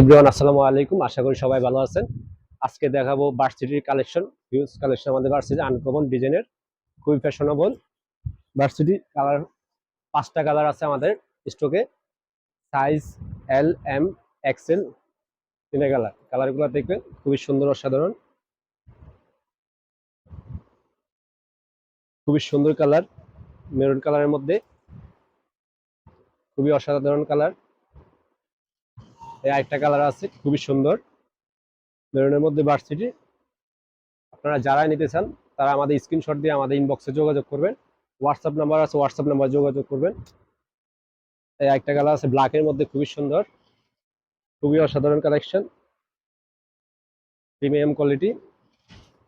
Everyone, আসসালামু আলাইকুম। আশা করি সবাই ভালো আছেন। আজকে দেখাবো ভার্সিটির কালেকশন হিউজ কালেকশন আমাদের ভার্সিটি আনকমন ডিজাইনের, খুবই ফ্যাশনেবল ভার্সিটি কালার, পাঁচটা কালার আছে আমাদের স্টকে। সাইজ এল এম এক্সেল তিনে কালার। কালারগুলো দেখবেন, খুবই সুন্দর, অসাধারণ। খুবই সুন্দর কালার মেরুন কালারের মধ্যে। খুবই অসাধারণ কালার। এই আরেকটা কালার আছে, খুবই সুন্দর। মেরুনের মধ্যে ভার্সিটি আপনারা যারাই নিতে চান, তারা আমাদের স্ক্রিনশট দিয়ে আমাদের ইনবক্সে যোগাযোগ করবেন। হোয়াটসঅ্যাপ নাম্বার আছে হোয়াটসঅ্যাপ নাম্বার যোগাযোগ করবেন। এই একটা কালার আছে ব্ল্যাকের মধ্যে খুবই সুন্দর। খুবই অসাধারণ কালেকশন প্রিমিয়াম কোয়ালিটি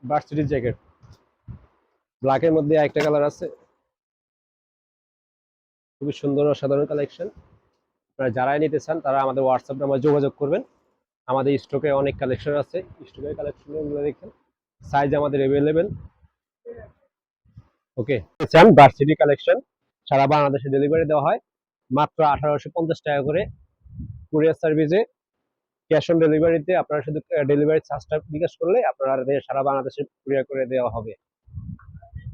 ভার্সিটির জ্যাকেট ব্ল্যাকের মধ্যে একটা কালার আছে। খুবই সুন্দর, অসাধারণ কালেকশন আপনারা যারাই নিতে চান, তারা আমাদের হোয়াটসঅ্যাপ নাম্বার যোগাযোগ করবেন। আমাদের স্টকে অনেক কালেকশন আছে। স্টকের কালেকশনগুলো দেখেন। সাইজ আমাদের অ্যাভেলেবেল ওকে চান ভার্সিটি কালেকশন সারা বাংলাদেশে ডেলিভারি দেওয়া হয়। মাত্র আঠারোশো পঞ্চাশ টাকা করে। কুরিয়ার সার্ভিসে ক্যাশ অন ডেলিভারিতে আপনারা শুধু ডেলিভারি চার্জটা বিকাশ করলে আপনাদের সারা বাংলাদেশে কুরিয়ার করে দেওয়া হবে।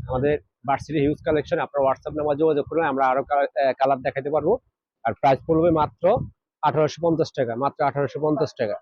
আমাদের ভার্সিটি হিউজ কালেকশন আপনার হোয়াটসঅ্যাপ নাম্বার যোগাযোগ করলে আমরা আরও কালার দেখাতে পারব। আর প্রাইস পড়বে মাত্র আঠারোশো পঞ্চাশ টাকা মাত্র আঠারোশো পঞ্চাশ টাকা।